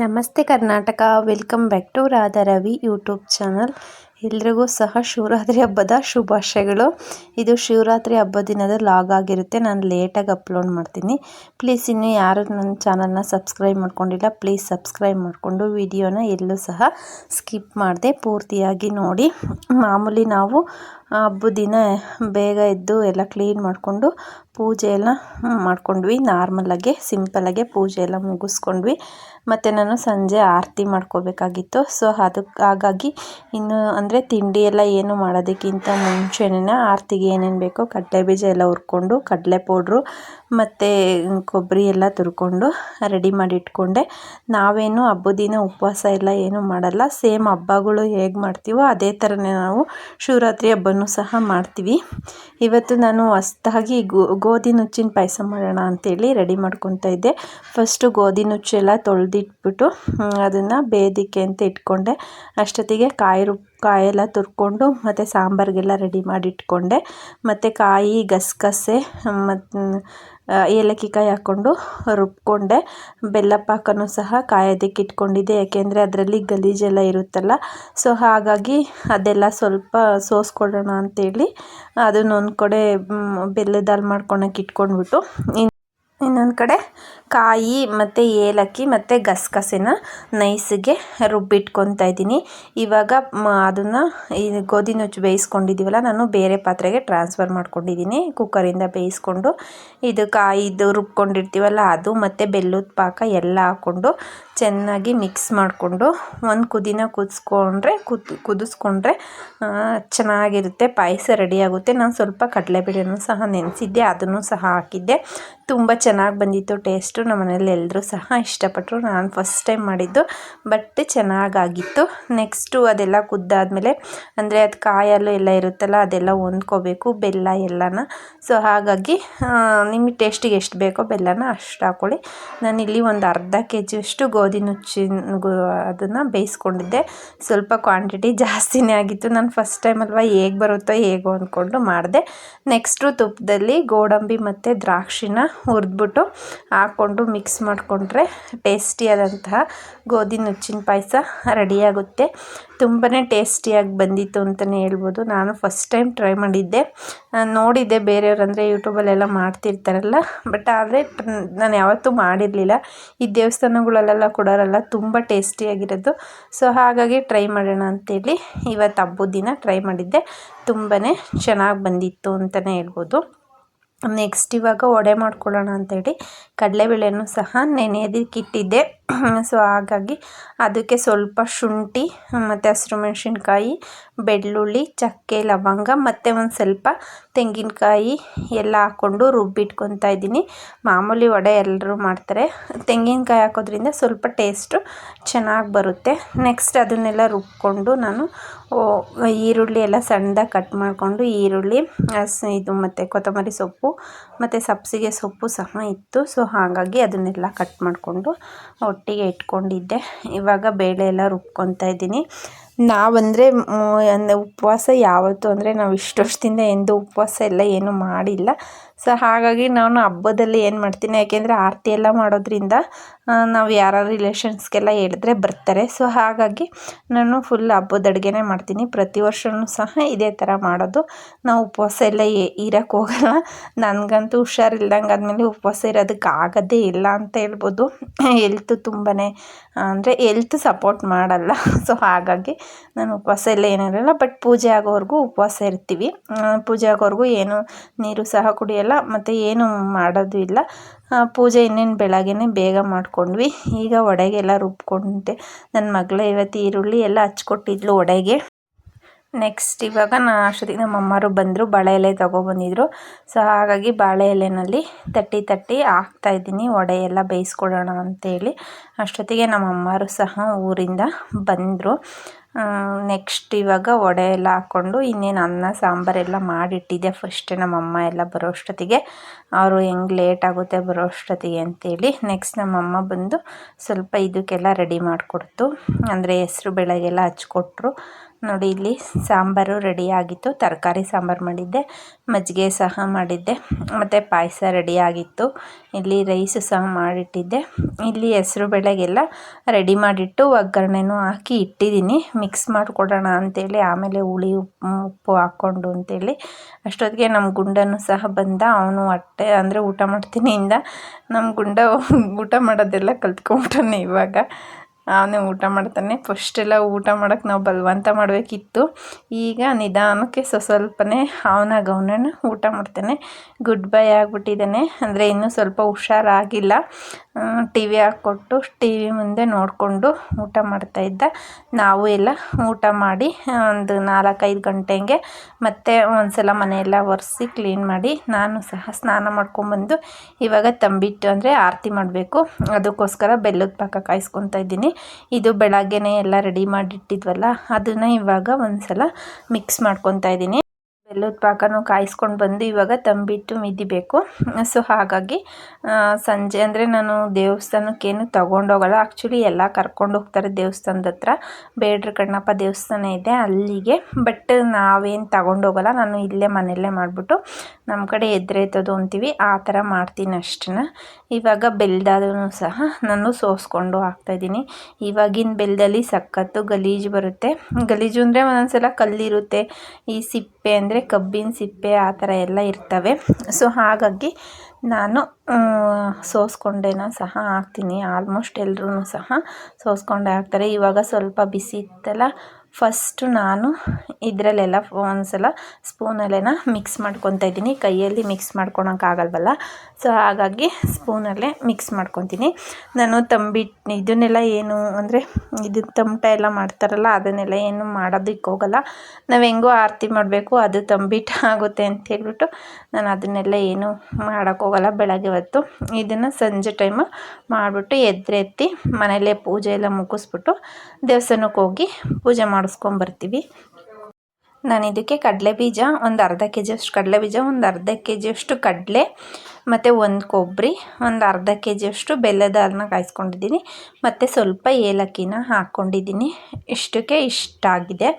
ನಮಸ್ತೆ Karnataka. Welcome back to Radha Ravi YouTube channel. ಎಲ್ರಿಗೂ ಸಹ ಶಿವರಾತ್ರಿ ಹಬ್ಬದ ಶುಭಾಶಯಗಳು. ಇದು ಶಿವರಾತ್ರಿ ಹಬ್ಬದ ದಿನದ ಲಾಗ್ ಆಗಿರುತ್ತೆ. ನಾನು ಲೇಟಾಗಿ ಅಪ್ಲೋಡ್ ಮಾಡ್ತೀನಿ. ಪ್ಲೀಸ್ ಇನ್ನೂ ಯಾರು ನನ್ನ ಚಾನಲ್ನ ಸಬ್ಸ್ಕ್ರೈಬ್ ಮಾಡ್ಕೊಂಡಿಲ್ಲ ಪ್ಲೀಸ್ ಸಬ್ಸ್ಕ್ರೈಬ್ ಮಾಡಿಕೊಂಡು ವಿಡಿಯೋನ ಎಲ್ಲೂ ಸಹ ಸ್ಕಿಪ್ ಮಾಡಿದೆ ಪೂರ್ತಿಯಾಗಿ ನೋಡಿ. ಮಾಮೂಲಿ ನಾವು ಹಬ್ಬದ ದಿನ ಬೇಗ ಎದ್ದು ಎಲ್ಲ ಕ್ಲೀನ್ ಮಾಡಿಕೊಂಡು ಪೂಜೆ ಎಲ್ಲ ಮಾಡ್ಕೊಂಡ್ವಿ. ನಾರ್ಮಲಾಗೆ ಸಿಂಪಲಾಗೆ ಪೂಜೆ ಎಲ್ಲ ಮುಗಿಸ್ಕೊಂಡ್ವಿ. ಮತ್ತು ನಾನು ಸಂಜೆ ಆರತಿ ಮಾಡ್ಕೋಬೇಕಾಗಿತ್ತು. ಸೊ ಅದಕ್ಕೆ ಹಾಗಾಗಿ ಇನ್ನು ಅಂದರೆ ತಿಂಡಿ ಎಲ್ಲ ಏನು ಮಾಡೋದಕ್ಕಿಂತ ಮುಂಚೆನೇ ಆರತಿಗೆ ಏನೇನು ಬೇಕೋ ಕಡಲೆ ಬೀಜ ಎಲ್ಲ ಹುರ್ಕೊಂಡು, ಕಡಲೆ ಪೌಡ್ರು ಮತ್ತು ಕೊಬ್ಬರಿ ಎಲ್ಲ ತುರ್ಕೊಂಡು ರೆಡಿ ಮಾಡಿ ಇಟ್ಕೊಂಡೆ. ನಾವೇನು ಹಬ್ಬದ ದಿನ ಉಪವಾಸ ಎಲ್ಲ ಏನು ಮಾಡಲ್ಲ. ಸೇಮ್ ಹಬ್ಬಗಳು ಹೇಗೆ ಮಾಡ್ತೀವೋ ಅದೇ ಥರನೇ ನಾವು ಶಿವರಾತ್ರಿ ಹಬ್ಬನೂ ಸಹ ಮಾಡ್ತೀವಿ. ಇವತ್ತು ನಾನು ಹೊಸ್ದಾಗಿ ಗೋಧಿ ನುಚ್ಚಿನ ಪಾಯಸ ಮಾಡೋಣ ಅಂತೇಳಿ ರೆಡಿ ಮಾಡ್ಕೊತಾ ಇದ್ದೆ. ಫಸ್ಟು ಗೋಧಿ ನುಚ್ಚೆಲ್ಲ ತೊಳೆದಿಟ್ಬಿಟ್ಟು ಅದನ್ನು ಬೇದಿಕೆ ಅಂತ ಇಟ್ಕೊಂಡೆ. ಅಷ್ಟೊತ್ತಿಗೆ ಕಾಯಿ ರುಬ್, ಕಾಯೆಲ್ಲ ತುರ್ಕೊಂಡು ಮತ್ತು ಸಾಂಬಾರಿಗೆಲ್ಲ ರೆಡಿ ಮಾಡಿಟ್ಕೊಂಡೆ. ಮತ್ತು ಕಾಯಿ ಗಸಗಸೆ ಮತ್ತು ಏಲಕ್ಕಿ ಕಾಯಿ ಹಾಕ್ಕೊಂಡು ರುಬ್ಕೊಂಡೆ. ಬೆಲ್ಲ ಪಾಕನೂ ಸಹ ಕಾಯೋದಕ್ಕೆ ಇಟ್ಕೊಂಡಿದ್ದೆ, ಯಾಕೆಂದರೆ ಅದರಲ್ಲಿ ಗಲೀಜೆಲ್ಲ ಇರುತ್ತಲ್ಲ. ಸೊ ಹಾಗಾಗಿ ಅದೆಲ್ಲ ಸ್ವಲ್ಪ ಸೋಸ್ಕೊಳ್ಳೋಣ ಅಂತೇಳಿ ಅದನ್ನೊಂದು ಕಡೆ ಬೆಲ್ಲದಾಲ್ ಮಾಡ್ಕೊಳಕ್ಕೆ ಇಟ್ಕೊಂಡ್ಬಿಟ್ಟು ಇನ್ನೊಂದು ಕಡೆ ಕಾಯಿ ಮತ್ತು ಏಲಕ್ಕಿ ಮತ್ತು ಗಸಗಸೆನ ನೈಸಿಗೆ ರುಬ್ಬಿಟ್ಕೊತಾ ಇದ್ದೀನಿ. ಇವಾಗ ಮ, ಅದನ್ನು ಈ ಗೋಧಿ ನುಚ್ಚು ಬೇಯಿಸ್ಕೊಂಡಿದ್ದೀವಲ್ಲ, ನಾನು ಬೇರೆ ಪಾತ್ರೆಗೆ ಟ್ರಾನ್ಸ್ಫರ್ ಮಾಡ್ಕೊಂಡಿದ್ದೀನಿ, ಕುಕ್ಕರಿಂದ ಬೇಯಿಸ್ಕೊಂಡು. ಇದು ಕಾಯಿದು ರುಬ್ಕೊಂಡಿರ್ತೀವಲ್ಲ, ಅದು ಮತ್ತು ಬೆಲ್ಲದ ಪಾಕ ಎಲ್ಲ ಹಾಕ್ಕೊಂಡು ಚೆನ್ನಾಗಿ ಮಿಕ್ಸ್ ಮಾಡಿಕೊಂಡು ಒಂದು ಕುದಿನ ಕುದಿಸ್ಕೊಂಡ್ರೆ, ಕುದ್, ಕುದಿಸ್ಕೊಂಡ್ರೆ ಚೆನ್ನಾಗಿರುತ್ತೆ, ಪಾಯಸ ರೆಡಿಯಾಗುತ್ತೆ ನಾನು ಸ್ವಲ್ಪ ಕಡಲೆಬೇಳೆನೂ ಸಹ ನೆನೆಸಿದ್ದೆ, ಅದನ್ನು ಸಹ ಹಾಕಿದ್ದೆ. ತುಂಬ ಚೆನ್ನಾಗಿ ಬಂದಿತ್ತು, ಟೇಸ್ಟು ನಮ್ಮ ಮನೇಲಿ ಎಲ್ಲರೂ ಸಹ ಇಷ್ಟಪಟ್ಟರು ನಾನು ಫಸ್ಟ್ ಟೈಮ್ ಮಾಡಿದ್ದು ಬಟ್ ಚೆನ್ನಾಗಾಗಿತ್ತು. ನೆಕ್ಸ್ಟು ಅದೆಲ್ಲ ಕುದ್ದಾದಮೇಲೆ, ಅಂದರೆ ಅದು ಕಾಯಲು ಎಲ್ಲ ಇರುತ್ತಲ್ಲ, ಅದೆಲ್ಲ ಹೊಂದ್ಕೋಬೇಕು, ಬೆಲ್ಲ ಎಲ್ಲನ. ಸೊ ಹಾಗಾಗಿ ನಿಮಗೆ ಟೇಸ್ಟಿಗೆ ಎಷ್ಟು ಬೇಕೋ ಬೆಲ್ಲನ ಅಷ್ಟು ಹಾಕ್ಕೊಳ್ಳಿ ನಾನಿಲ್ಲಿ ಒಂದು ಅರ್ಧ ಕೆ ಜಿಯಷ್ಟು ಗೋಧಿ ನುಚ್ಚಿ ಅದನ್ನು ಬೇಯಿಸ್ಕೊಂಡಿದ್ದೆ. ಸ್ವಲ್ಪ ಕ್ವಾಂಟಿಟಿ ಜಾಸ್ತಿನೇ ಆಗಿತ್ತು. ನಾನು ಫಸ್ಟ್ ಟೈಮ್ ಅಲ್ವಾ ಹೇಗೆ ಬರುತ್ತೋ ಹೇಗೋ ಅಂದ್ಕೊಂಡು ಮಾಡಿದೆ. ನೆಕ್ಸ್ಟು ತುಪ್ಪದಲ್ಲಿ ಗೋಡಂಬಿ ಮತ್ತು ದ್ರಾಕ್ಷಿನ ಹುರಿದ್ಬಿಟ್ಟು ಹಾಕ್ಕೊಂಡು ಮಿಕ್ಸ್ ಮಾಡಿಕೊಂಡ್ರೆ ಟೇಸ್ಟಿಯಾದಂತಹ ಗೋಧಿ ನುಚ್ಚಿನ ಪಾಯಸ ರೆಡಿಯಾಗುತ್ತೆ ತುಂಬಾ ಟೇಸ್ಟಿಯಾಗಿ ಬಂದಿತ್ತು ಅಂತಲೇ ಹೇಳ್ಬೋದು. ನಾನು ಫಸ್ಟ್ ಟೈಮ್ ಟ್ರೈ ಮಾಡಿದ್ದೆ. ನೋಡಿದ್ದೆ ಬೇರೆಯವ್ರು ಅಂದರೆ ಯೂಟ್ಯೂಬಲ್ಲೆಲ್ಲ ಮಾಡ್ತಿರ್ತಾರಲ್ಲ. ಬಟ್ ಆದರೆ ನಾನು ಯಾವತ್ತೂ ಮಾಡಿರಲಿಲ್ಲ. ಈ ದೇವಸ್ಥಾನಗಳಲ್ಲೆಲ್ಲ ಕೊಡೋರಲ್ಲ ತುಂಬ ಟೇಸ್ಟಿಯಾಗಿರೋದು ಸೊ ಹಾಗಾಗಿ ಟ್ರೈ ಮಾಡೋಣ ಅಂತೇಳಿ ಇವತ್ತು ಹಬ್ಬದ ದಿನ ಟ್ರೈ ಮಾಡಿದ್ದೆ. ತುಂಬಾ ಚೆನ್ನಾಗಿ ಬಂದಿತ್ತು ಅಂತಲೇ ಹೇಳ್ಬೋದು. ನೆಕ್ಸ್ಟ್ ಇವಾಗ ವಡೆ ಮಾಡ್ಕೊಳ್ಳೋಣ ಅಂತೇಳಿ. ಕಡಲೆಬೇಳೆನೂ ಸಹ ನೆನೆಯೋದಕ್ಕೆ ಇಟ್ಟಿದ್ದೆ ಸೊ ಹಾಗಾಗಿ ಅದಕ್ಕೆ ಸ್ವಲ್ಪ ಶುಂಠಿ, ಮತ್ತು ಹಸಿರು ಮೆಣಸಿನ್ಕಾಯಿ, ಬೆಳ್ಳುಳ್ಳಿ, ಚಕ್ಕೆ, ಲವಂಗ, ಮತ್ತು ಒಂದು ಸ್ವಲ್ಪ ತೆಂಗಿನಕಾಯಿ ಎಲ್ಲ ಹಾಕ್ಕೊಂಡು ರುಬ್ಬಿಟ್ಕೊತಾ ಇದ್ದೀನಿ. ಮಾಮೂಲಿ ವಡೆ ಎಲ್ಲರೂ ಮಾಡ್ತಾರೆ. ತೆಂಗಿನಕಾಯಿ ಹಾಕೋದ್ರಿಂದ ಸ್ವಲ್ಪ ಟೇಸ್ಟು ಚೆನ್ನಾಗಿ ಬರುತ್ತೆ. ನೆಕ್ಸ್ಟ್ ಅದನ್ನೆಲ್ಲ ರುಬ್ಕೊಂಡು ನಾನು ಈರುಳ್ಳಿ ಎಲ್ಲ ಸಣ್ಣದಾಗಿ ಕಟ್ ಮಾಡಿಕೊಂಡು ಈರುಳ್ಳಿ ಇದು ಮತ್ತು ಕೊತ್ತಂಬರಿ ಸೊಪ್ಪು, ಮತ್ತು ಸಬ್ಸಿಗೆ ಸೊಪ್ಪು ಸಹ ಇತ್ತು. ಸೊ ಹಾಗಾಗಿ ಅದನ್ನೆಲ್ಲ ಕಟ್ ಮಾಡಿಕೊಂಡು ಒಟ್ಟಿಗೆ ಇಟ್ಕೊಂಡಿದ್ದೆ. ಇವಾಗ ಬೇಳೆ ಎಲ್ಲ ರುಬ್ಕೊತಾ ಇದ್ದೀನಿ. ನಾವಂದರೆ ಉಪವಾಸ ಯಾವತ್ತು ಅಂದರೆ ನಾವು ಇಷ್ಟು ವರ್ಷದಿಂದ ಎಂದು ಉಪವಾಸ ಎಲ್ಲ ಏನೂ ಮಾಡಿಲ್ಲ. ಸೊ ಹಾಗಾಗಿ ನಾನು ಹಬ್ಬದಲ್ಲಿ ಏನು ಮಾಡ್ತೀನಿ, ಯಾಕೆಂದರೆ ಆರತಿ ಎಲ್ಲ ಮಾಡೋದ್ರಿಂದ ನಾವು ಯಾರು ರಿಲೇಷನ್ಸ್ಗೆಲ್ಲ ಹೇಳಿದ್ರೆ ಬರ್ತಾರೆ. ಸೊ ಹಾಗಾಗಿ ನಾನು ಫುಲ್ ಹಬ್ಬದ ಅಡುಗೆನೇ ಮಾಡ್ತೀನಿ. ಪ್ರತಿ ವರ್ಷವೂ ಸಹ ಇದೇ ಥರ ಮಾಡೋದು. ನಾವು ಉಪವಾಸ ಎಲ್ಲ ಇರೋಕ್ಕೆ ಹೋಗಲ್ಲ. ನನಗಂತೂ ಹುಷಾರಿಲ್ದಂಗೆ ಆದಮೇಲೆ ಉಪವಾಸ ಇರೋದಕ್ಕೆ ಆಗೋದೇ ಇಲ್ಲ ಅಂತ ಹೇಳ್ಬೋದು. ಎಲ್ತು ತುಂಬಾ ಅಂದರೆ ಎಲ್ತ್ ಸಪೋರ್ಟ್ ಮಾಡಲ್ಲ. ಸೊ ಹಾಗಾಗಿ ನಾನು ಉಪವಾಸ ಎಲ್ಲ ಏನಿರಲ್ಲ ಬಟ್ ಪೂಜೆ ಆಗೋವರೆಗೂ ಉಪವಾಸ ಇರ್ತೀವಿ. ಪೂಜೆ ಆಗೋವರೆಗೂ ಏನು ನೀರು ಸಹ ಕುಡಿಯಲ್ಲ. ಮತ್ತು ಏನು ಮಾಡೋದು ಇಲ್ಲ. ಪೂಜೆ ಇನ್ನೇನು ಬೆಳಗ್ಗೆನೇ ಬೇಗ ಮಾಡಿಕೊಂಡ್ವಿ. ಈಗ ವಡೆಗೆಲ್ಲ ರುಬ್ಕೊಂಡೆ. ನನ್ನ ಮಗಳು ಇವತ್ತು ಈರುಳ್ಳಿ ಎಲ್ಲ ಹಚ್ಕೊಟ್ಟಿದ್ಲು ವಡೆಗೆ ನೆಕ್ಸ್ಟ್ ಇವಾಗ ನಾನು ಅಷ್ಟೊತ್ತಿಗೆ ನಮ್ಮ ಅಮ್ಮರು ಬಂದರು, ಬಾಳೆ ಎಲೆ ತೊಗೊಬಂದಿದ್ರು. ಸೊ ಹಾಗಾಗಿ ಬಾಳೆ ಎಲೆನಲ್ಲಿ ತಟ್ಟಿ ತಟ್ಟಿ ಹಾಕ್ತಾಯಿದ್ದೀನಿ ವಡೆ ಎಲ್ಲ ಬೇಯಿಸ್ಕೊಡೋಣ ಅಂತೇಳಿ. ಅಷ್ಟೊತ್ತಿಗೆ ನಮ್ಮ ಅಮ್ಮರು ಸಹ ಊರಿಂದ ಬಂದರು. ನೆಕ್ಸ್ಟ್ ಇವಾಗ ವಡೆ ಎಲ್ಲ ಹಾಕ್ಕೊಂಡು ಇನ್ನೇನು ಅನ್ನ ಸಾಂಬಾರೆಲ್ಲ ಮಾಡಿಟ್ಟಿದ್ದೆ ಫಸ್ಟ್ ನಮ್ಮಮ್ಮ ಎಲ್ಲ ಬರೋ ಅಷ್ಟೊತ್ತಿಗೆ. ಅವರು ಹೆಂಗೆ ಲೇಟ್ ಆಗುತ್ತೆ ಬರೋ ಅಷ್ಟೊತ್ತಿಗೆ ಅಂತೇಳಿ ನೆಕ್ಸ್ಟ್ ನಮ್ಮಮ್ಮ ಬಂದು ಸ್ವಲ್ಪ ಇದಕ್ಕೆಲ್ಲ ರೆಡಿ ಮಾಡಿಕೊಡ್ತು. ಅಂದರೆ ಹೆಸ್ರು ಬೇಳೆಗೆಲ್ಲ ಹಚ್ಕೊಟ್ರು. ನೋಡಿ, ಇಲ್ಲಿ ಸಾಂಬಾರು ರೆಡಿ ಆಗಿತ್ತು. ತರಕಾರಿ ಸಾಂಬಾರು ಮಾಡಿದ್ದೆ. ಮಜ್ಜಿಗೆ ಸಹ ಮಾಡಿದ್ದೆ. ಮತ್ತು ಪಾಯಸ ರೆಡಿ ಆಗಿತ್ತು. ಇಲ್ಲಿ ರೈಸು ಸಹ ಮಾಡಿಟ್ಟಿದ್ದೆ. ಇಲ್ಲಿ ಹೆಸ್ರು ಬೇಳೆಗೆಲ್ಲ ರೆಡಿ ಮಾಡಿಟ್ಟು ಒಗ್ಗರಣೆನೂ ಹಾಕಿ ಇಟ್ಟಿದ್ದೀನಿ. ಮಿಕ್ಸ್ ಮಾಡಿಕೊಡೋಣ ಅಂತೇಳಿ, ಆಮೇಲೆ ಹುಳಿ, ಉಪ್ಪು ಉಪ್ಪು ಹಾಕ್ಕೊಂಡು ಅಂತೇಳಿ. ಅಷ್ಟೊತ್ತಿಗೆ ನಮ್ಮ ಗುಂಡನು ಸಹ ಬಂದ. ಅವನು ಹೊಟ್ಟೆ, ಅಂದರೆ ಊಟ ಮಾಡ್ತೀನಿ ಇಂದ. ನಮ್ಮ ಗುಂಡ ಊಟ ಮಾಡೋದೆಲ್ಲ ಕಲ್ತ್ಕೊಂಬಿಟ್ಟಾನೆ ಇವಾಗ. ಅವನೇ ಊಟ ಮಾಡ್ತಾನೆ. ಫಸ್ಟೆಲ್ಲ ಊಟ ಮಾಡೋಕ್ಕೆ ನಾವು ಬಲವಂತ ಮಾಡಬೇಕಿತ್ತು. ಈಗ ನಿಧಾನಕ್ಕೆ ಸ್ವ ಸ್ವಲ್ಪನೇ ಅವನಾಗ ಅವನೇ ಊಟ ಮಾಡ್ತಾನೆ. ಗುಡ್ ಬೈ ಆಗಿಬಿಟ್ಟಿದ್ದಾನೆ. ಅಂದರೆ ಇನ್ನೂ ಸ್ವಲ್ಪ ಹುಷಾರಾಗಿಲ್ಲ. ಟಿ ವಿ ಹಾಕ್ಕೊಟ್ಟು ಟಿ ವಿ ಮುಂದೆ ನೋಡಿಕೊಂಡು ಊಟ ಮಾಡ್ತಾಯಿದ್ದ ನಾವು ಎಲ್ಲ ಊಟ ಮಾಡಿ ಒಂದು ನಾಲ್ಕೈದು ಗಂಟೆಗೆ ಮತ್ತೆ ಒಂದು ಸಲ ಮನೆಯೆಲ್ಲ ಒರೆಸಿ ಕ್ಲೀನ್ ಮಾಡಿ ನಾನು ಸಹ ಸ್ನಾನ ಮಾಡ್ಕೊಂಬಂದು ಇವಾಗ ತಂಬಿಟ್ಟು ಅಂದರೆ ಆರತಿ ಮಾಡಬೇಕು. ಅದಕ್ಕೋಸ್ಕರ ಬೆಲ್ಲದ ಪಾಕ ಕಾಯಿಸ್ಕೊತಾ ಇದ್ದೀನಿ. ಇದು ಬೆಳಗ್ಗೆನೇ ಎಲ್ಲ ರೆಡಿ ಮಾಡಿಟ್ಟಿದ್ವಲ್ಲ, ಅದನ್ನು ಇವಾಗ ಒಂದು ಸಲ ಮಿಕ್ಸ್ ಮಾಡ್ಕೊತಾ ಇದ್ದೀನಿ. ಬೆಲ್ಲದ ಪಾಕನೂ ಕಾಯಿಸ್ಕೊಂಡು ಬಂದು ಇವಾಗ ತಂಬಿಟ್ಟು ಮಿದಿಬೇಕು. ಸೊ, ಹಾಗಾಗಿ ಸಂಜೆ ಅಂದರೆ ನಾನು ದೇವಸ್ಥಾನಕ್ಕೇನು ತೊಗೊಂಡೋಗಲ್ಲ. ಆ್ಯಕ್ಚುಲಿ ಎಲ್ಲ ಕರ್ಕೊಂಡು ಹೋಗ್ತಾರೆ ದೇವಸ್ಥಾನದ ಹತ್ರ. ಬೇಡ್ರ ಕಣ್ಣಪ್ಪ, ದೇವಸ್ಥಾನ ಇದೆ ಅಲ್ಲಿಗೆ. ಬಟ್ ನಾವೇನು ತಗೊಂಡೋಗಲ್ಲ. ನಾನು ಇಲ್ಲೇ ಮನೆಯಲ್ಲೇ ಮಾಡಿಬಿಟ್ಟು ನಮ್ಮ ಕಡೆ ಎದುರೆತ್ತೋದು ಅಂತೀವಿ. ಆ ಥರ ಮಾಡ್ತೀನಿ ಅಷ್ಟನ್ನ ಇವಾಗ ಬೆಲ್ದಾದ್ರೂ ಸಹ ನಾನು ಸೋಸ್ಕೊಂಡು ಹಾಕ್ತಾಯಿದ್ದೀನಿ ಇವಾಗಿನ ಬೆಲ್ಲದಲ್ಲಿ ಸಖತ್ತು ಗಲೀಜು ಬರುತ್ತೆ. ಗಲೀಜು ಅಂದರೆ ಒಂದೊಂದ್ಸಲ ಕಲ್ಲಿರುತ್ತೆ. ಈ ಸಿಪ್ಪೆ ಅಂದರೆ ಕಬ್ಬಿನ ಸಿಪ್ಪೆ ಆ ಥರ ಎಲ್ಲ ಇರ್ತವೆ. ಸೊ ಹಾಗಾಗಿ ನಾನು ಸೋಸ್ಕೊಂಡೇನ ಸಹ ಹಾಕ್ತೀನಿ. ಆಲ್ಮೋಸ್ಟ್ ಎಲ್ಲರೂ ಸಹ ಸೋಸ್ಕೊಂಡೇ ಹಾಕ್ತಾರೆ. ಇವಾಗ ಸ್ವಲ್ಪ ಬಿಸಿ ಇತ್ತಲ್ಲ ಫಸ್ಟು ನಾನು ಇದರಲ್ಲೆಲ್ಲ ಒಂದ್ಸಲ ಸ್ಪೂನಲ್ಲೇನ ಮಿಕ್ಸ್ ಮಾಡ್ಕೊತಾ ಇದ್ದೀನಿ. ಕೈಯಲ್ಲಿ ಮಿಕ್ಸ್ ಮಾಡ್ಕೊಳಕ್ಕಾಗಲ್ವಲ್ಲ ಸೊ, ಹಾಗಾಗಿ ಸ್ಪೂನಲ್ಲೇ ಮಿಕ್ಸ್ ಮಾಡ್ಕೊತೀನಿ. ನಾನು ತಂಬಿಟ್ ಇದನ್ನೆಲ್ಲ ಏನು ಅಂದರೆ ಇದು ತಮಟ ಎಲ್ಲ ಮಾಡ್ತಾರಲ್ಲ, ಅದನ್ನೆಲ್ಲ ಏನು ಮಾಡೋದಕ್ಕೆ ಹೋಗಲ್ಲ. ನಾವು ಹೆಂಗೋ ಆರತಿ ಮಾಡಬೇಕು, ಅದು ತಂಬಿಟ್ಟು ಆಗುತ್ತೆ ಅಂತ ಹೇಳ್ಬಿಟ್ಟು ನಾನು ಅದನ್ನೆಲ್ಲ ಏನು ಮಾಡೋಕ್ಕೋಗಲ್ಲ ಬೆಳಗ್ಗೆ ಹೊತ್ತು. ಇದನ್ನು ಸಂಜೆ ಟೈಮು ಮಾಡಿಬಿಟ್ಟು ಎದ್ರೆತ್ತಿ ಮನೆಯಲ್ಲೇ ಪೂಜೆ ಎಲ್ಲ ಮುಗಿಸ್ಬಿಟ್ಟು ದೇವಸ್ಥಾನಕ್ಕೆ ಹೋಗಿ ಪೂಜೆ ಮಾಡಿಸ್ಕೊಂಬರ್ತೀವಿ ನಾನು ಇದಕ್ಕೆ ಕಡಲೆ ಬೀಜ, ಒಂದು ಅರ್ಧ ಕೆ ಜಿಯಷ್ಟು ಕಡಲೆ ಬೀಜ, ಒಂದು ಅರ್ಧ ಕೆ ಜಿಯಷ್ಟು ಕಡಲೆ, ಮತ್ತು ಒಂದು ಕೊಬ್ಬರಿ ಒಂದು ಅರ್ಧ ಕೆ ಜಿಯಷ್ಟು ಬೆಲ್ಲದ ಹಾಲನ್ನ ಕಾಯಿಸ್ಕೊಂಡಿದ್ದೀನಿ. ಮತ್ತು ಸ್ವಲ್ಪ ಏಲಕ್ಕಿನ ಹಾಕ್ಕೊಂಡಿದ್ದೀನಿ. ಇಷ್ಟಕ್ಕೆ ಇಷ್ಟಾಗಿದೆ.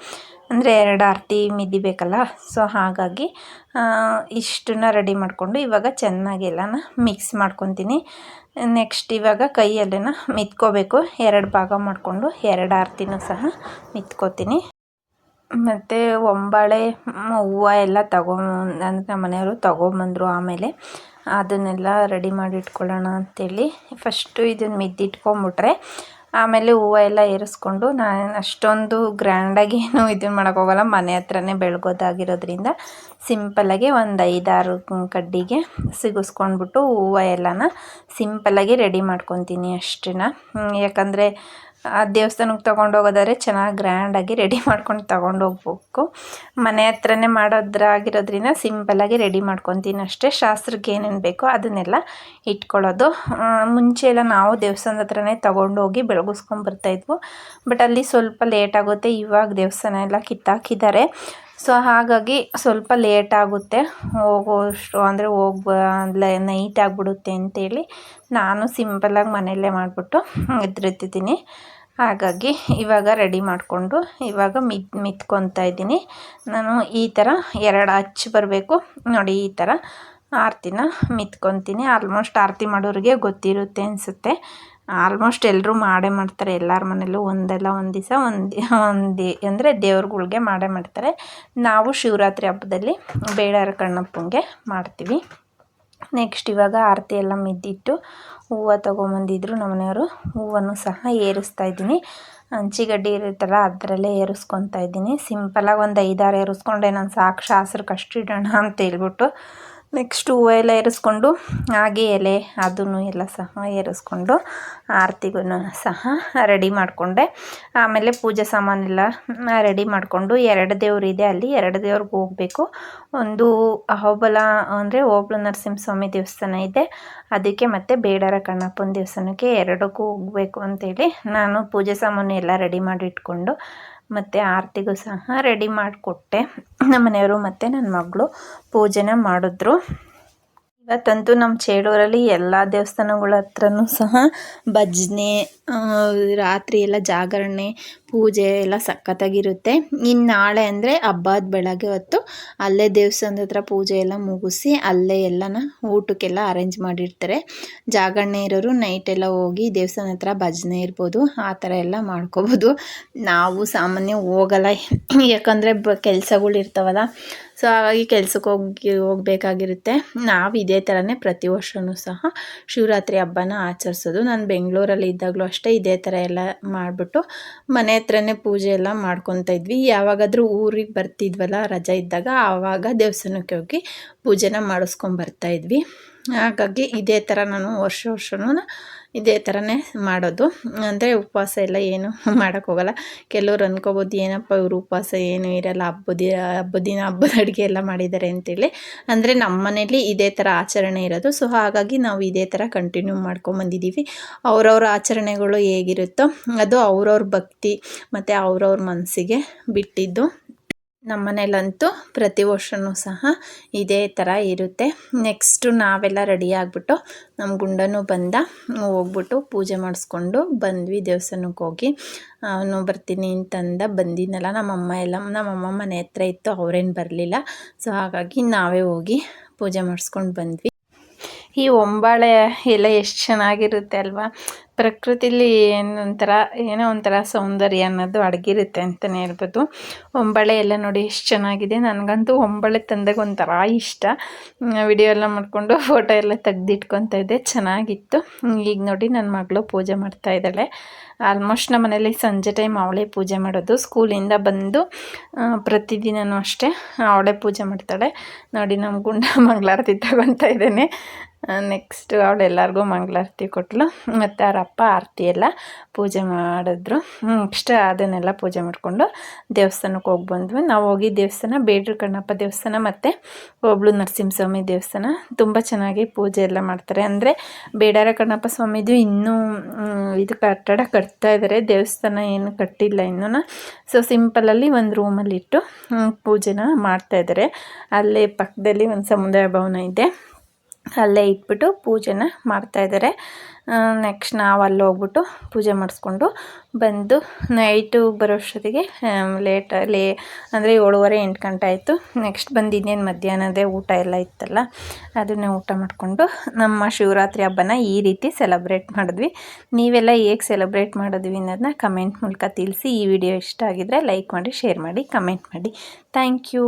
ಅಂದರೆ ಎರಡು ಆರತಿ ಮಿದಿಬೇಕಲ್ಲ? ಸೊ ಹಾಗಾಗಿ ಇಷ್ಟನ್ನ ರೆಡಿ ಮಾಡಿಕೊಂಡು ಇವಾಗ ಚೆನ್ನಾಗಿ ಎಲ್ಲನ ಮಿಕ್ಸ್ ಮಾಡ್ಕೊತೀನಿ. ನೆಕ್ಸ್ಟ್ ಇವಾಗ ಕೈಯಲ್ಲೇನ ಮಿತ್ಕೋಬೇಕು. ಎರಡು ಭಾಗ ಮಾಡಿಕೊಂಡು ಎರಡು ಆರತಿನೂ ಸಹ ಮಿತ್ಕೋತೀನಿ. ಮತ್ತು ಒಂಬಾಳೆ ಹೂವು ಎಲ್ಲ ತಗೊ, ಅಂದರೆ ನಮ್ಮ ಮನೆಯವರು ತಗೊಂಬಂದರು ಆಮೇಲೆ ಅದನ್ನೆಲ್ಲ ರೆಡಿ ಮಾಡಿ ಇಟ್ಕೊಳ್ಳೋಣ ಅಂತೇಳಿ ಫಸ್ಟು ಇದನ್ನು ಮಿದ್ದಿಟ್ಕೊಂಬಿಟ್ರೆ ಆಮೇಲೆ ಹೂವು ಎಲ್ಲ ಏರಿಸ್ಕೊಂಡು ನಾನು ಅಷ್ಟೊಂದು ಗ್ರ್ಯಾಂಡಾಗಿ ಏನು ಇದನ್ನು ಮಾಡೋಕ್ಕೋಗಲ್ಲ ಮನೆ ಹತ್ರನೇ ಬೆಳಗೋದಾಗಿರೋದ್ರಿಂದ ಸಿಂಪಲ್ಲಾಗಿ ಒಂದು ಐದಾರು ಕಡ್ಡಿಗೆ ಸಿಗಿಸ್ಕೊಂಡ್ಬಿಟ್ಟು ಹೂವು ಎಲ್ಲನ ಸಿಂಪಲ್ಲಾಗಿ ರೆಡಿ ಮಾಡ್ಕೊತೀನಿ ಅಷ್ಟನ್ನು ಯಾಕಂದರೆ ಆ ದೇವಸ್ಥಾನಕ್ಕೆ ತೊಗೊಂಡೋಗೋದಾದ್ರೆ ಚೆನ್ನಾಗಿ ಗ್ರ್ಯಾಂಡಾಗಿ ರೆಡಿ ಮಾಡ್ಕೊಂಡು ತೊಗೊಂಡೋಗ್ಬೇಕು. ಮನೆ ಹತ್ರನೇ ಮಾಡೋದ್ರಾಗಿರೋದ್ರಿಂದ ಸಿಂಪಲ್ಲಾಗಿ ರೆಡಿ ಮಾಡ್ಕೊತೀನಿ ಅಷ್ಟೇ. ಶಾಸ್ತ್ರಕ್ಕೆ ಏನೇನು ಬೇಕೋ ಅದನ್ನೆಲ್ಲ ಇಟ್ಕೊಳ್ಳೋದು. ಮುಂಚೆ ಎಲ್ಲ ನಾವು ದೇವಸ್ಥಾನದ ಹತ್ರನೇ ತೊಗೊಂಡೋಗಿ ಬೆಳಗಿಸ್ಕೊಂಬರ್ತಾಯಿದ್ವು ಬಟ್ ಅಲ್ಲಿ ಸ್ವಲ್ಪ ಲೇಟ್ ಆಗುತ್ತೆ. ಇವಾಗ ದೇವಸ್ಥಾನ ಎಲ್ಲ ಕಿತ್ತಾಕಿದ್ದಾರೆ. ಸೊ ಹಾಗಾಗಿ ಸ್ವಲ್ಪ ಲೇಟ್ ಆಗುತ್ತೆ. ಹೋಗೋಷ್ಟು ಅಂದರೆ ಹೋಗ್ಬ ನೈಟ್ ಆಗಿಬಿಡುತ್ತೆ ಅಂತೇಳಿ ನಾನು ಸಿಂಪಲ್ಲಾಗಿ ಮನೆಯಲ್ಲೇ ಮಾಡಿಬಿಟ್ಟು ಎದ್ರಿತಿದ್ದೀನಿ ಹಾಗಾಗಿ ಇವಾಗ ರೆಡಿ ಮಾಡಿಕೊಂಡು ಇವಾಗ ಮಿತ್, ಮಿತ್ಕೊತಾ ಇದ್ದೀನಿ. ನಾನು ಈ ಥರ ಎರಡು ಹಚ್ಚಿ ಬರಬೇಕು. ನೋಡಿ, ಈ ಥರ ಆರತಿನ ಮಿತ್ಕೊತೀನಿ. ಆಲ್ಮೋಸ್ಟ್ ಆರತಿ ಮಾಡೋರಿಗೆ ಗೊತ್ತಿರುತ್ತೆ ಅನಿಸುತ್ತೆ. ಆಲ್ಮೋಸ್ಟ್ ಎಲ್ಲರೂ ಮಾಡೇ ಮಾಡ್ತಾರೆ. ಎಲ್ಲರ ಮನೇಲೂ ಒಂದಲ್ಲ ಒಂದು ದಿವಸ ಒಂದು ಒಂದು ಅಂದರೆ ದೇವ್ರುಗಳ್ಗೆ ಮಾಡೇ ಮಾಡ್ತಾರೆ. ನಾವು ಶಿವರಾತ್ರಿ ಹಬ್ಬದಲ್ಲಿ ಬೇಡರ ಕಣ್ಣಪ್ಪಂಗೆ ಮಾಡ್ತೀವಿ. ನೆಕ್ಸ್ಟ್ ಇವಾಗ ಆರತಿ ಎಲ್ಲ ಮಿದ್ದಿಟ್ಟು ಹೂವು ತೊಗೊಂಬಂದಿದ್ರು ನಮ್ಮ ಮನೆಯವರು. ಹೂವನ್ನು ಸಹ ಏರಿಸ್ತಾ ಇದ್ದೀನಿ. ಹಂಚಿಗಡ್ಡಿ ಇರುತ್ತಲ್ಲ ಅದರಲ್ಲೇ ಏರಿಸ್ಕೊತಾ ಇದ್ದೀನಿ. ಸಿಂಪಲಾಗಿ ಒಂದು ಐದಾರು ಏರಿಸ್ಕೊಂಡೆ. ನಾನು ಸಾಕು ಶಾಸ್ತ್ರಕ್ಕೆ ಅಷ್ಟು ಇಡೋಣ ಅಂತ ಹೇಳ್ಬಿಟ್ಟು ನೆಕ್ಸ್ಟ್ ಎಲ್ಲ ಏರಿಸ್ಕೊಂಡು ಹಾಗೆ ಎಲೆ ಅದನ್ನು ಎಲ್ಲ ಸಹ ಏರಿಸ್ಕೊಂಡು ಆರತಿಗೂ ಸಹ ರೆಡಿ ಮಾಡಿಕೊಂಡೆ. ಆಮೇಲೆ ಪೂಜೆ ಸಾಮಾನೆಲ್ಲ ರೆಡಿ ಮಾಡಿಕೊಂಡು, ಎರಡು ದೇವರಿದೆ ಅಲ್ಲಿ, ಎರಡು ದೇವ್ರಿಗೆ ಹೋಗಬೇಕು. ಒಂದು ಅಹೋಬಲ ಅಂದರೆ ಓಬಳ ನರಸಿಂಹಸ್ವಾಮಿ ದೇವಸ್ಥಾನ ಇದೆ. ಅದಕ್ಕೆ ಮತ್ತು ಬೇಡರ ಕಣ್ಣಪ್ಪನ ದೇವಸ್ಥಾನಕ್ಕೆ ಎರಡಕ್ಕೂ ಹೋಗಬೇಕು ಅಂತೇಳಿ ನಾನು ಪೂಜೆ ಸಾಮಾನು ಎಲ್ಲ ರೆಡಿ ಮಾಡಿ ಇಟ್ಕೊಂಡು ಮತ್ತು ಆರತಿಗೂ ಸಹ ರೆಡಿ ಮಾಡಿಕೊಟ್ಟೆ. ನಮ್ಮ ಮನೆಯವರು ಮತ್ತು ನನ್ನ ಮಗಳು ಪೂಜೆನ ಮಾಡಿದ್ರು. ಇವತ್ತಂತೂ ನಮ್ಮ ಚೇಳೂರಲ್ಲಿ ಎಲ್ಲ ದೇವಸ್ಥಾನಗಳ ಹತ್ರನೂ ಸಹ ಭಜನೆ ರಾತ್ರಿ ಎಲ್ಲ ಜಾಗರಣೆ, ಪೂಜೆ ಎಲ್ಲ ಸಖತ್ತಾಗಿರುತ್ತೆ. ಇನ್ನು ನಾಳೆ ಅಂದರೆ ಹಬ್ಬದ ಬೆಳಗ್ಗೆ ಹೊತ್ತು ಅಲ್ಲೇ ದೇವಸ್ಥಾನದ ಹತ್ರ ಪೂಜೆ ಎಲ್ಲ ಮುಗಿಸಿ ಅಲ್ಲೇ ಎಲ್ಲನ ಊಟಕ್ಕೆಲ್ಲ ಅರೇಂಜ್ ಮಾಡಿರ್ತಾರೆ. ಜಾಗರಣೆ ಇರೋರು ನೈಟೆಲ್ಲ ಹೋಗಿ ದೇವಸ್ಥಾನ ಹತ್ರ ಭಜನೆ ಇರ್ಬೋದು, ಆ ಥರ ಎಲ್ಲ ಮಾಡ್ಕೋಬೋದು. ನಾವು ಸಾಮಾನ್ಯ ಹೋಗಲ್ಲ. ಯಾಕಂದರೆ ಕೆಲಸಗಳು ಇರ್ತಾವಲ್ಲ ಸೊ ಹಾಗಾಗಿ ಕೆಲ್ಸಕ್ಕೆ ಹೋಗಿ, ಹೋಗಬೇಕಾಗಿರುತ್ತೆ. ನಾವು ಇದೇ ಥರನೇ ಪ್ರತಿ ವರ್ಷವೂ ಸಹ ಶಿವರಾತ್ರಿ ಹಬ್ಬನ ಆಚರಿಸೋದು. ನಾನು ಬೆಂಗಳೂರಲ್ಲಿ ಇದ್ದಾಗಲೂ ಅಷ್ಟೇ ಇದೇ ಥರ ಎಲ್ಲ ಮಾಡಿಬಿಟ್ಟು ಮನೆ ಹತ್ರನೇ ಪೂಜೆ ಎಲ್ಲ ಮಾಡ್ಕೊತಾ ಇದ್ವಿ. ಯಾವಾಗಾದರೂ ಊರಿಗೆ ಬರ್ತಿದ್ವಲ್ಲ, ರಜೆ ಇದ್ದಾಗ ಆವಾಗ ದೇವಸ್ಥಾನಕ್ಕೆ ಹೋಗಿ ಪೂಜೆನ ಮಾಡಿಸ್ಕೊಂಡು ಇದ್ವಿ. ಹಾಗಾಗಿ ಇದೇ ಥರ ನಾನು ವರ್ಷ ವರ್ಷವೂ ಇದೇ ಥರನೇ ಮಾಡೋದು. ಅಂದರೆ ಉಪವಾಸ ಎಲ್ಲ ಏನು ಮಾಡೋಕ್ಕೋಗಲ್ಲ ಕೆಲವ್ರು ಅಂದ್ಕೋಬೋದು ಏನಪ್ಪ ಇವರು ಉಪವಾಸ ಏನು ಇರಲ್ಲ, ಹಬ್ಬದ ಹಬ್ಬದ ದಿನ, ಹಬ್ಬದ ಅಡುಗೆ ಎಲ್ಲ ಮಾಡಿದ್ದಾರೆ ಅಂತೇಳಿ. ಅಂದರೆ ನಮ್ಮ ಮನೇಲಿ ಇದೇ ಥರ ಆಚರಣೆ ಇರೋದು. ಸೊ, ಹಾಗಾಗಿ ನಾವು ಇದೇ ಥರ ಕಂಟಿನ್ಯೂ ಮಾಡ್ಕೊಂಬಂದಿದ್ದೀವಿ ಅವ್ರವ್ರ ಆಚರಣೆಗಳು ಹೇಗಿರುತ್ತೋ, ಅದು ಅವ್ರವ್ರ ಭಕ್ತಿ ಮತ್ತು ಅವ್ರವ್ರ ಮನಸ್ಸಿಗೆ ಬಿಟ್ಟಿದ್ದು. ನಮ್ಮ ಮನೇಲಂತೂ ಪ್ರತಿ ವರ್ಷವೂ ಸಹ ಇದೇ ಥರ ಇರುತ್ತೆ. ನೆಕ್ಸ್ಟು ನಾವೆಲ್ಲ ರೆಡಿ ಆಗಿಬಿಟ್ಟು ನಮ್ಮ ಗುಂಡನೂ ಬಂದ, ಹೋಗ್ಬಿಟ್ಟು ಪೂಜೆ ಮಾಡಿಸ್ಕೊಂಡು ಬಂದ್ವಿ ದೇವಸ್ಥಾನಕ್ಕೆ ಹೋಗಿ. ಅವನು ಬರ್ತೀನಿ ಅಂತಂದ ಬಂದಿದ್ನಲ್ಲ, ನಮ್ಮಮ್ಮ ಎಲ್ಲ, ನಮ್ಮಮ್ಮ ಮನೆ ಹತ್ರ ಇತ್ತು, ಅವರೇನು ಬರಲಿಲ್ಲ. ಸೊ ಹಾಗಾಗಿ ನಾವೇ ಹೋಗಿ ಪೂಜೆ ಮಾಡಿಸ್ಕೊಂಡು ಬಂದ್ವಿ. ಈ ಒಂಬಾಳೆ ಎಲ್ಲ ಎಷ್ಟು ಚೆನ್ನಾಗಿರುತ್ತೆ ಅಲ್ವಾ? ಪ್ರಕೃತಿಲಿ ಏನೊಂಥರ, ಏನೋ ಒಂಥರ ಸೌಂದರ್ಯ ಅನ್ನೋದು ಅಡಗಿರುತ್ತೆ ಅಂತಲೇ ಹೇಳ್ಬೋದು. ಹೊಂಬಾಳೆ ಎಲ್ಲ ನೋಡಿ ಎಷ್ಟು ಚೆನ್ನಾಗಿದೆ. ನನಗಂತೂ ಹೊಂಬಾಳೆ ತಂದಾಗ ಒಂಥರ ಇಷ್ಟ. ವಿಡಿಯೋ ಎಲ್ಲ ಮಾಡಿಕೊಂಡು ಫೋಟೋ ಎಲ್ಲ ತೆಗ್ದಿಟ್ಕೊತ ಇದ್ದೆ. ಚೆನ್ನಾಗಿತ್ತು. ಈಗ ನೋಡಿ ನನ್ನ ಮಗಳು ಪೂಜೆ ಮಾಡ್ತಾ ಇದ್ದಾಳೆ. ಆಲ್ಮೋಸ್ಟ್ ನಮ್ಮ ಮನೇಲಿ ಸಂಜೆ ಟೈಮ್ ಅವಳೇ ಪೂಜೆ ಮಾಡೋದು. ಸ್ಕೂಲಿಂದ ಬಂದು ಪ್ರತಿದಿನವೂ ಅಷ್ಟೇ ಅವಳೆ ಪೂಜೆ ಮಾಡ್ತಾಳೆ. ನೋಡಿ ನಮ್ಮ ಗುಂಡ ಮಂಗಳಾರತಿ ತಗೊತಾ ಇದ್ದೇನೆ. ನೆಕ್ಸ್ಟ್ ಅವಳೆಲ್ಲರಿಗೂ ಮಂಗಳಾರತಿ ಕೊಟ್ಟಳು ಮತ್ತು ಅವ್ರ ಅಪ್ಪ ಆರತಿ ಎಲ್ಲ ಪೂಜೆ ಮಾಡಿದ್ರು. ನೆಕ್ಸ್ಟ್ ಅದನ್ನೆಲ್ಲ ಪೂಜೆ ಮಾಡಿಕೊಂಡು ದೇವಸ್ಥಾನಕ್ಕೆ ಹೋಗಿ ಬಂದ್ವಿ. ನಾವು ಹೋಗಿ ದೇವಸ್ಥಾನ, ಬೇಡ್ರ ಕಣ್ಣಪ್ಪ ದೇವಸ್ಥಾನ ಮತ್ತು ಒಬ್ಳು ನರಸಿಂಹಸ್ವಾಮಿ ದೇವಸ್ಥಾನ. ತುಂಬ ಚೆನ್ನಾಗಿ ಪೂಜೆ ಎಲ್ಲ ಮಾಡ್ತಾರೆ. ಅಂದರೆ ಬೇಡಾರ ಕಣ್ಣಪ್ಪ ಸ್ವಾಮಿದು ಇನ್ನೂ ಇದು ಕಟ್ಟಡ ಕಟ್ತಾ ಇದ್ದಾರೆ ದೇವಸ್ಥಾನ ಏನು ಕಟ್ಟಿಲ್ಲ ಇನ್ನೂ ಸೊ ಸಿಂಪಲಲ್ಲಿ ಒಂದು ರೂಮಲ್ಲಿಟ್ಟು ಪೂಜೆನ ಮಾಡ್ತಾಯಿದ್ದಾರೆ ಅಲ್ಲೇ ಪಕ್ಕದಲ್ಲಿ ಒಂದು ಸಮುದಾಯ ಭವನ ಇದೆ. ಅಲ್ಲೇ ಇಟ್ಬಿಟ್ಟು ಪೂಜೆನ ಮಾಡ್ತಾಯಿದ್ದಾರೆ ನೆಕ್ಸ್ಟ್ ನಾವು ಅಲ್ಲಿ ಹೋಗ್ಬಿಟ್ಟು ಪೂಜೆ ಮಾಡಿಸ್ಕೊಂಡು ಬಂದು ನೈಟು ಬರೋಷ್ಟೊತ್ತಿಗೆ ಲೇಟ್ ಲೇ ಅಂದರೆ ಏಳುವರೆ ಎಂಟು ಗಂಟೆ ಆಯಿತು. ನೆಕ್ಸ್ಟ್ ಬಂದು ಇನ್ನೇನು ಮಧ್ಯಾಹ್ನದೇ ಊಟ ಎಲ್ಲ ಇತ್ತಲ್ಲ, ಅದನ್ನೇ ಊಟ ಮಾಡಿಕೊಂಡು ನಮ್ಮ ಶಿವರಾತ್ರಿ ಹಬ್ಬನ ಈ ರೀತಿ ಸೆಲೆಬ್ರೇಟ್ ಮಾಡಿದ್ವಿ. ನೀವೆಲ್ಲ ಹೇಗೆ ಸೆಲೆಬ್ರೇಟ್ ಮಾಡಿದ್ವಿ ಅನ್ನೋದನ್ನ ಕಮೆಂಟ್ ಮೂಲಕ ತಿಳಿಸಿ. ಈ ವಿಡಿಯೋ ಇಷ್ಟ ಆಗಿದ್ದರೆ ಲೈಕ್ ಮಾಡಿ ಶೇರ್ ಮಾಡಿ ಕಮೆಂಟ್ ಮಾಡಿ. Thank you